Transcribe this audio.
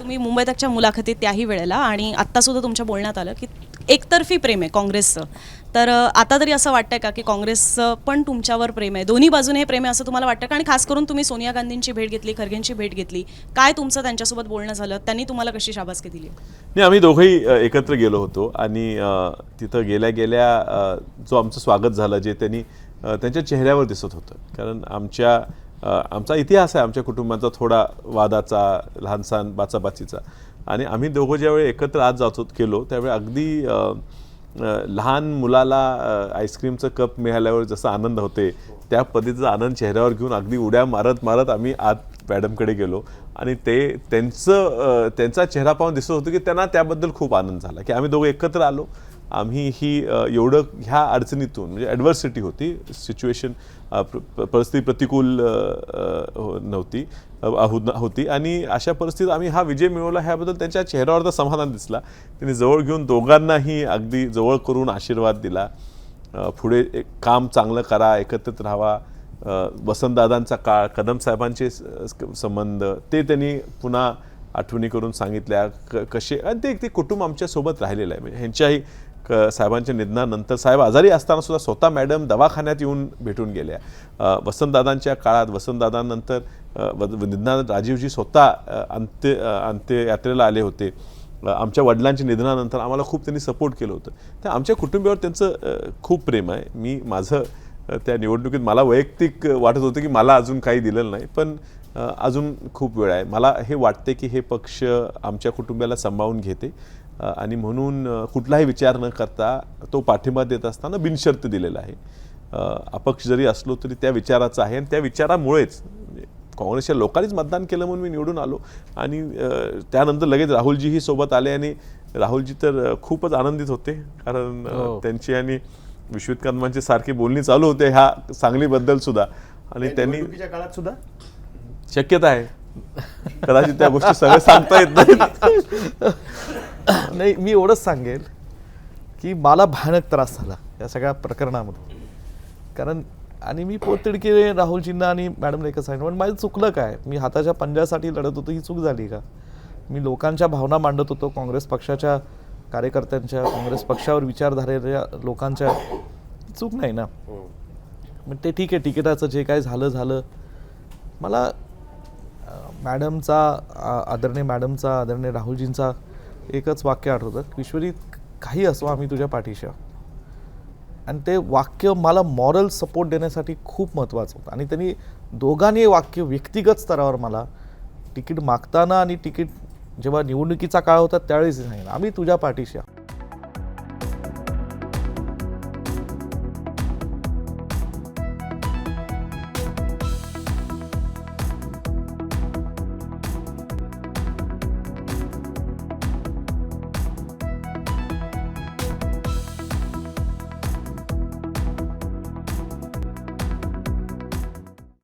तुम्ही मुंबई तकच्या मुलाखतीत त्याही वेळेला आणि आत्तासुद्धा तुमच्या बोलण्यात आलं की एकतर्फी प्रेम आहे काँग्रेसचं. तर आता तरी असं वाटतंय का की काँग्रेसचं पण तुमच्यावर प्रेम आहे? दोन्ही बाजूने हे प्रेम आहे असं तुम्हाला वाटतं? का आणि खास करून तुम्ही सोनिया गांधींची भेट घेतली खरगेंची भेट घेतली. काय तुमचं त्यांच्यासोबत बोलणं झालं? त्यांनी तुम्हाला कशी शाबासकी दिली? नाही आम्ही दोघंही एकत्र गेलो होतो आणि तिथं गेल्या गेल्या जो आमचं स्वागत झालं जे त्यांनी त्यांच्या चेहऱ्यावर दिसत होतं. कारण आमच्या आमचा इतिहास आहे आमच्या कुटुंबाचा थोडा वादाचा लहानसहान बाचाबाचीचा. आणि आम्ही दोघं ज्यावेळी एकत्र आज जातो केलो गेलो त्यावेळी अगदी लहान मुलाला आईस्क्रीमचं कप मिळाल्यावर जसा आनंद होते त्या पद्धतीचा आनंद चेहऱ्यावर घेऊन अगदी उड्या मारत मारत आम्ही आत मॅडमकडे गेलो. आणि ते त्यांचं त्यांचा चेहरा पाहून दिसत होतं की त्यांना त्याबद्दल खूप आनंद झाला की आम्ही दोघं एकत्र आलो. आम्ही ही एवढं ह्या अडचणीतून म्हणजे ॲडव्हर्सिटी होती. सिच्युएशन परिस्थिती प्रतिकूल हो- नव्हती होती. आणि अशा परिस्थितीत आम्ही हा विजय मिळवला ह्याबद्दल त्यांच्या चेहऱ्यावर तर समाधान दिसला. त्यांनी जवळ घेऊन दोघांनाही अगदी जवळ करून आशीर्वाद दिला. पुढे एक काम चांगलं करा एकत्रित राहावा. वसंतदादांचा काळ कदम साहेबांचे स- संबंध ते त्यांनी पुन्हा आठवणी करून सांगितल्या. क कसे आणि ते ते कुटुंब आमच्यासोबत राहिलेलं आहे. म्हणजे ह्यांच्याही क साहेबांच्या निधनानंतर साहेब आजारी असताना सुद्धा स्वतः मॅडम दवाखान्यात येऊन भेटून गेल्या. वसंतदादांच्या काळात वसंतदादांनंतर व- निधनानंतर राजीवजी स्वतः अंत्य अंत्ययात्रेला आले होते. आमच्या वडिलांच्या निधनानंतर आम्हाला खूप त्यांनी सपोर्ट केलं होतं. तर आमच्या कुटुंबावर त्यांचं खूप प्रेम आहे. मी माझं त्या निवडणुकीत मला वैयक्तिक वाटत होतं की मला अजून काही दिलेलं नाही पण अजून खूप वेळ आहे. मला हे वाटते की हे पक्ष आमच्या कुटुंबाला सांभाळून घेते. आणि म्हणून कुठलाही विचार न करता तो पाठिंबा देत असताना बिनशर्त दिलेला आहे. अपक्ष जरी असलो तरी त्या विचाराचा आहे आणि त्या विचारामुळेच म्हणजे काँग्रेसच्या लोकांनीच मतदान केलं म्हणून मी निवडून आलो. आणि त्यानंतर लगेच राहुलजीही सोबत आले आणि राहुलजी तर खूपच आनंदित होते. कारण अ, त्यांची आणि विश्वित कदमांची सारखी बोलणी चालू होते ह्या सांगलीबद्दल सुद्धा. आणि त्यांनी काळात सुद्धा? शक्यता आहे. कदाचित त्या गोष्टी सगळं सांगता येत नाहीत. नाही मी एवढंच सांगेल की मला भयानक त्रास झाला या सगळ्या प्रकरणामध्ये कारण आणि मी पोततिडकी राहुलजींना आणि मॅडमला एकच सांगितलं पण माझं चुकलं काय? मी हाताच्या पंजासाठी लढत होतो ही चूक झाली का? मी लोकांच्या भावना मांडत होतो काँग्रेस पक्षाच्या कार्यकर्त्यांच्या काँग्रेस पक्षावर विचारधारेच्या लोकांच्या. चूक नाही ना? मग ते ठीक आहे तिकिटाचं जे काय झालं झालं. मला मॅडमचा आदरणीय मॅडमचा आदरणीय राहुलजींचा एकच वाक्य आठवतं ईश्वरी काही असो आम्ही तुझ्या पाठीशी आणि ते वाक्य मला मॉरल सपोर्ट देण्यासाठी खूप महत्त्वाचं होतं. आणि त्यांनी दोघांनी वाक्य व्यक्तिगत स्तरावर मला तिकीट मागताना आणि तिकीट जेव्हा निवडणुकीचा काळ होता त्यावेळेस सांगितलं आम्ही तुझ्या पाठीशी आहोत.